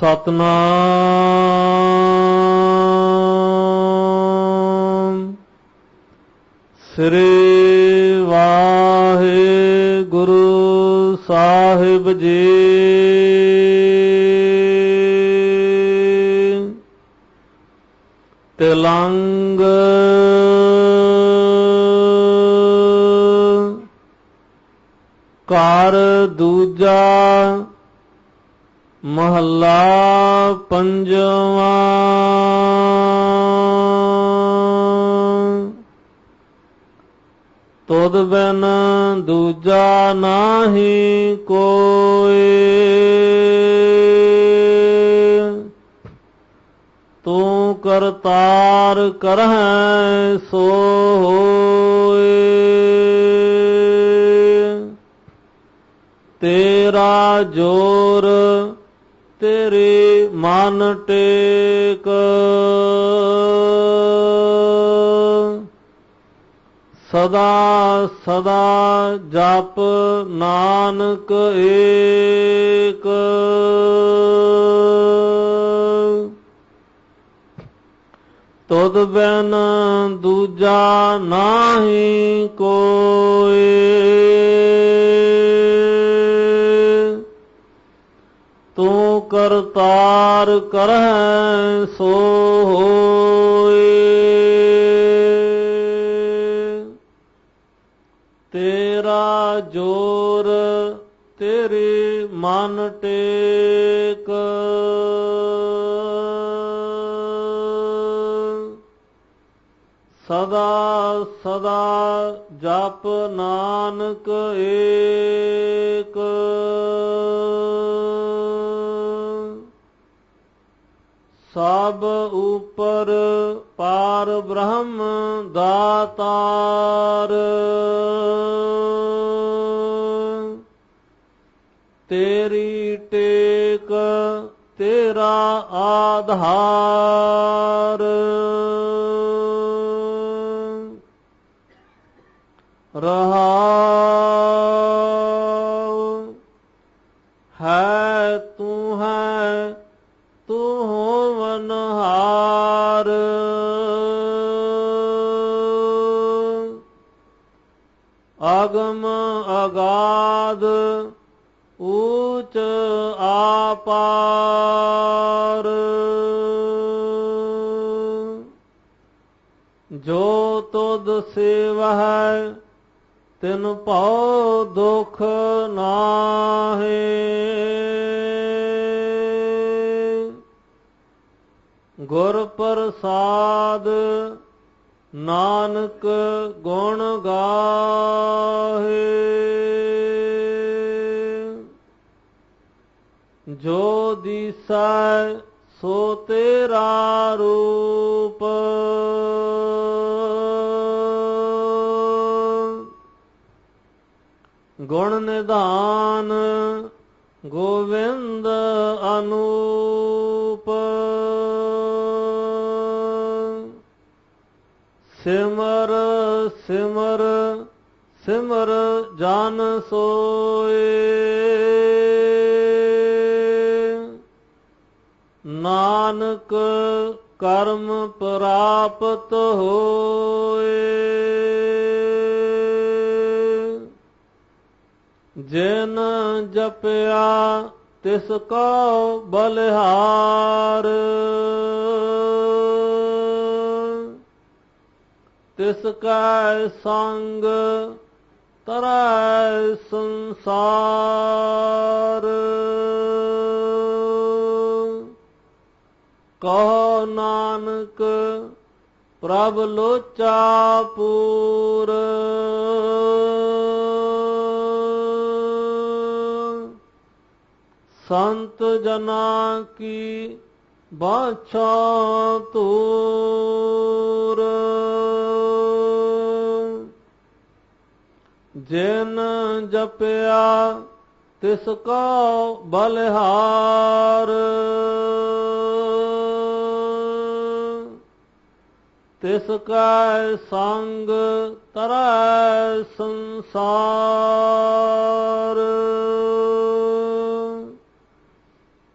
ਸਤਨਾਮ। ਸ੍ਰੀ ਵਾਹਿਗੁਰੂ ਸਾਹਿਬ ਜੀ। ਤਿਲੰਗ ਕਰ ਦੂਜਾ ਮਹੱਲਾ ਪੰਜਵਾਂ। ਤੁਧ ਬਿਨ ਦੂਜਾ ਨਾਹੀ ਕੋਈ। ਤੂੰ ਕਰਤਾਰ ਕਰਹਿ ਸੋ ਹੋਏ ਤੇਰਾ ਜੋਰ ਤੇਰੇ ਮਨ ਟੇਕ। ਸਦਾ ਸਦਾ ਜਪ ਨਾਨਕ ਏਕ। ਤੁਧ ਬਿਨ ਦੂਜਾ ਨਾਹੀ ਕੋਈ ਕਰਤਾਰ ਕਰਹਿ ਸੋ ਹੋਏ ਤੇਰਾ ਜੋਰ ਤੇਰੇ ਮਨ ਟੇਕ। ਸਦਾ ਸਦਾ ਜਪ ਨਾਨਕ ਏਕ। ਸਭ ਉਪਰ ਪਾਰ ਬ੍ਰਹਮ ਦਾਤਾਰ। ਤੇਰੀ ਟੇਕ ਤੇਰਾ ਆਧਾਰ। ਰਹਾਉ ਹੈ ਤੂੰ ਅਗਮ ਅਗਾਦ ਊਚ ਆਪਾਰ। ਜੋ ਤੁਧ ਸੇਵਹਿ ਤਿਨ ਭਉ ਦੁਖ ਨਾਹੇ। ਗੁਰ ਪ੍ਰਸਾਦ ਨਾਨਕ ਗੁਣ ਗਾਹੇ। ਜੋ ਦਿਸੈ ਸੋ ਤੇਰਾ ਰੂਪ। ਗੁਣ ਨਿਧਾਨ ਗੋਵਿੰਦ ਅਨੂਪ। ਸਿਮਰ ਸਿਮਰ ਸਿਮਰ ਜਨ ਸੋਏ। ਨਾਨਕ ਕਰਮ ਪ੍ਰਾਪਤ ਹੋਏ। ਜਿਨ ਜਪਿਆ ਤਿਸ ਕੋ ਬਲਿਹਾਰ। ਤਿਸ ਕੈ ਸੰਗ ਤਰੈ ਸੰਸਾਰ? ਕਹ ਨਾਨਕ ਪ੍ਰਭ ਲੋਚਾ ਪੂਰ। ਸੰਤ ਜਨਾ ਕੀ ਬਾਛਾ ਤੂਰ। ਜਿਨ ਜਪਿਆ ਤਿਸ ਕੋ ਬਲਿਹਾਰ। ਤਿਸ ਕੈ ਸੰਗ ਤਰੈ ਸੰਸਾਰ।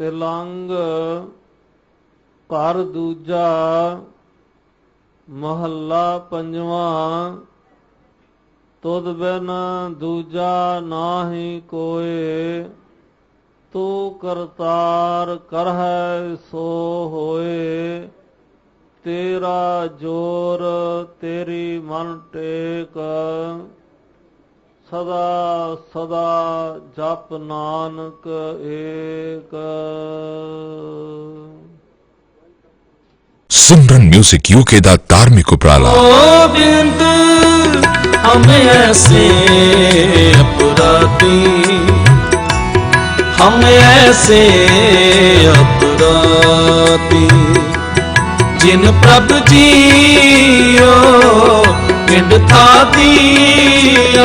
ਤਿਲੰਗ ਘਰ ਦੂਜਾ ਮਹੱਲਾ ਪੰਜਵਾਂ, ਤੁਧ ਬਿਨ ਦੂਜਾ ਨਾਹੀ ਕੋਏ, ਤੂੰ ਕਰਤਾਰ ਕਰਹਿ ਸੋ ਹੋਏ। ਤੇਰਾ ਜੋਰ ਤੇਰੀ ਮਨ ਟੇਕ ਸਦਾ ਸਦਾ ਜਪ ਨਾਨਕ ਏਕ। ਸਿਮਰਨ 뮤직 ਯੂਕੇ ਦਾ ਧਾਰਮਿਕ ਉਪਰਾਲਾ। ਬਿੰਦ ਹਮ ਐਸੇ ਅਪਰਾਧੀ। ਹਮ ਐਸੇ ਅਪਰਾਧੀ। ਜਿਨ ਪ੍ਰਭ ਜੀਓ ਪਿੰਡ ਥਾਤੀ